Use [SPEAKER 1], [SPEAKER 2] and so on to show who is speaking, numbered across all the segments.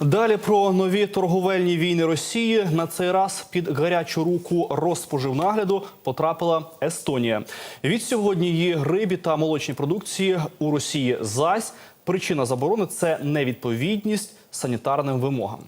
[SPEAKER 1] Далі про нові торговельні війни Росії на цей раз під гарячу руку розпоживнагляду потрапила Естонія. Від сьогодні її рибі та молочні продукції у Росії зась причина заборони це невідповідність санітарним вимогам.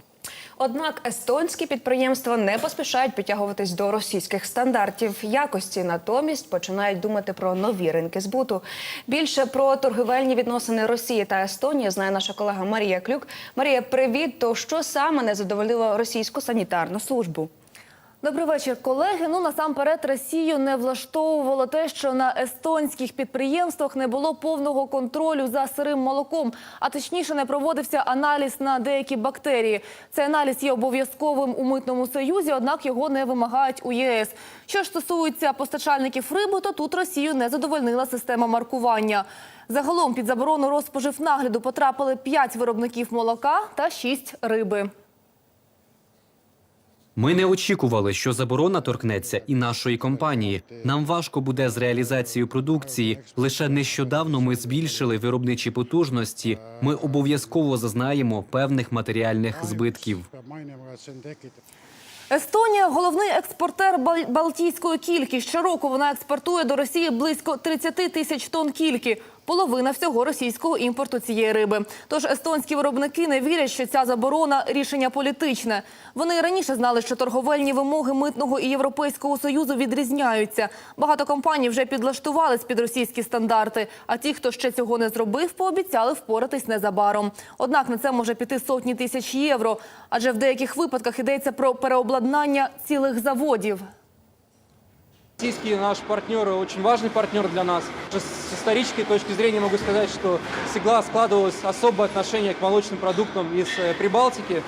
[SPEAKER 2] Однак естонські підприємства не поспішають підтягуватись до російських стандартів якості, натомість починають думати про нові ринки збуту. Більше про торгівельні відносини Росії та Естонії знає наша колега Марія Клюк. Марія, привіт! То що саме не задовольнило російську санітарну службу?
[SPEAKER 3] Добрий вечір, колеги. Ну насамперед Росію не влаштовувало те, що на естонських підприємствах не було повного контролю за сирим молоком, а точніше не проводився аналіз на деякі бактерії. Цей аналіз є обов'язковим у митному союзі, однак його не вимагають у ЄС. Що ж стосується постачальників риби, то тут Росію не задовольнила система маркування. Загалом під заборону розпоживнагляду потрапили 5 виробників молока та 6 риби.
[SPEAKER 4] Ми не очікували, що заборона торкнеться і нашої компанії. Нам важко буде з реалізацією продукції. Лише нещодавно ми збільшили виробничі потужності. Ми обов'язково зазнаємо певних матеріальних збитків.
[SPEAKER 3] Естонія головний експортер бал- балтійської кільки. Щороку вона експортує до Росії близько 30 тисяч тонн кільки. Половина всього російського імпорту цієї риби. Тож естонські виробники не вірять, що ця заборона рішення політичне. Вони раніше знали, що торговельні вимоги митного і європейського союзу відрізняються. Багато компаній вже підлаштувались під російські стандарти. А ті, хто ще цього не зробив, пообіцяли впоратись незабаром. Однак на це може піти сотні тисяч євро. Адже в деяких випадках йдеться про переобладнання цілих заводів.
[SPEAKER 5] Российский наш партнер очень важный партнер для нас. С исторической точки зрения могу сказать, что всегда складывалось особое отношение к молочным продуктам из э, Прибалтики.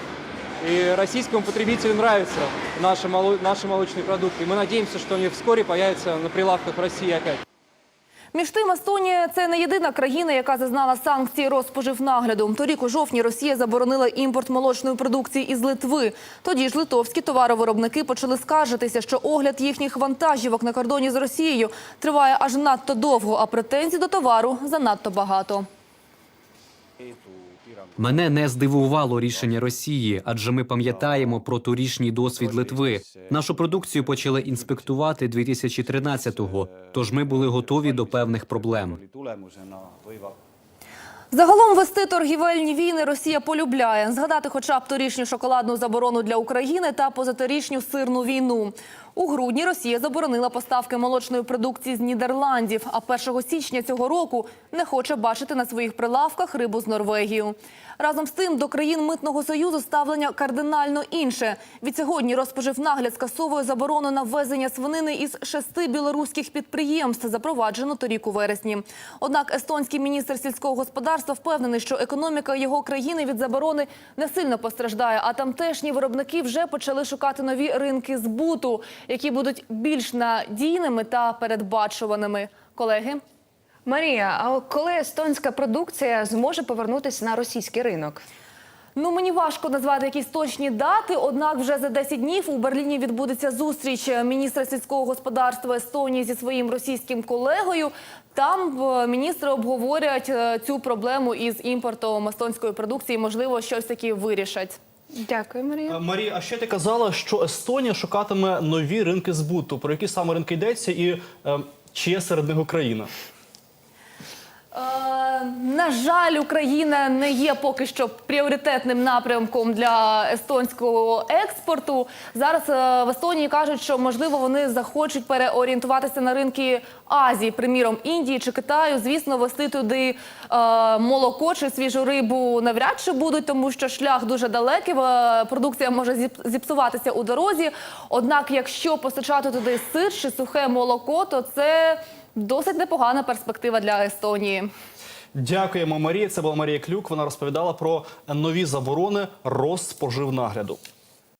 [SPEAKER 5] И российскому потребителю нравятся наши, моло- наши молочные продукты. Мы надеемся, что они вскоре появятся на прилавках России опять.
[SPEAKER 3] Між тим, Естонія – це не єдина країна, яка зазнала санкції розпоживнагляду. Торік у жовтні Росія заборонила імпорт молочної продукції із Литви. Тоді ж литовські товаровиробники почали скаржитися, що огляд їхніх вантажівок на кордоні з Росією триває аж надто довго, а претензій до товару занадто багато.
[SPEAKER 4] Мене не здивувало рішення Росії, адже ми пам'ятаємо про торішній досвід Литви. Нашу продукцію почали інспектувати 2013-го, тож ми були готові до певних проблем.
[SPEAKER 3] Загалом вести торгівельні війни Росія полюбляє. Згадати хоча б торішню шоколадну заборону для України та позаторішню сирну війну. У грудні Росія заборонила поставки молочної продукції з Нідерландів, а 1 січня цього року не хоче бачити на своїх прилавках рибу з Норвегією. Разом з тим до країн митного союзу ставлення кардинально інше. Відсьогодні розпоживнагляд скасовує заборону на ввезення свинини із шести білоруських підприємств, запроваджено торік у вересні. Однак естонський міністр сільського господарства впевнений, що економіка його країни від заборони не сильно постраждає. А тамтешні виробники вже почали шукати нові ринки збуту, які будуть більш надійними та передбачуваними. Колеги.
[SPEAKER 2] Марія, а коли естонська продукція зможе повернутися на російський ринок?
[SPEAKER 3] Ну мені важко назвати якісь точні дати. Однак, вже за 10 днів у Берліні відбудеться зустріч міністра сільського господарства Естонії зі своїм російським колегою. Там е, міністри обговорять е, цю проблему із імпортом естонської продукції. Можливо, щось таки вирішать.
[SPEAKER 2] Дякую, Марія.
[SPEAKER 1] Е, Марія, а ще ти казала, що Естонія шукатиме нові ринки збуту. Про які саме ринки йдеться, і е, чи є серед них Україна?
[SPEAKER 3] Е, на жаль, Україна не є поки що пріоритетним напрямком для естонського експорту. Зараз е, в Естонії кажуть, що можливо вони захочуть переорієнтуватися на ринки Азії, приміром Індії чи Китаю. Звісно, вести туди е, молоко чи свіжу рибу навряд чи будуть, тому що шлях дуже далекий. е, Продукція може зіп- зіпсуватися у дорозі. Однак, якщо постачати туди сир чи сухе молоко, то це досить непогана перспектива для Естонії.
[SPEAKER 1] Дякуємо, Марія. Це була Марія Клюк. Вона розповідала про нові заборони розпоживнагляду.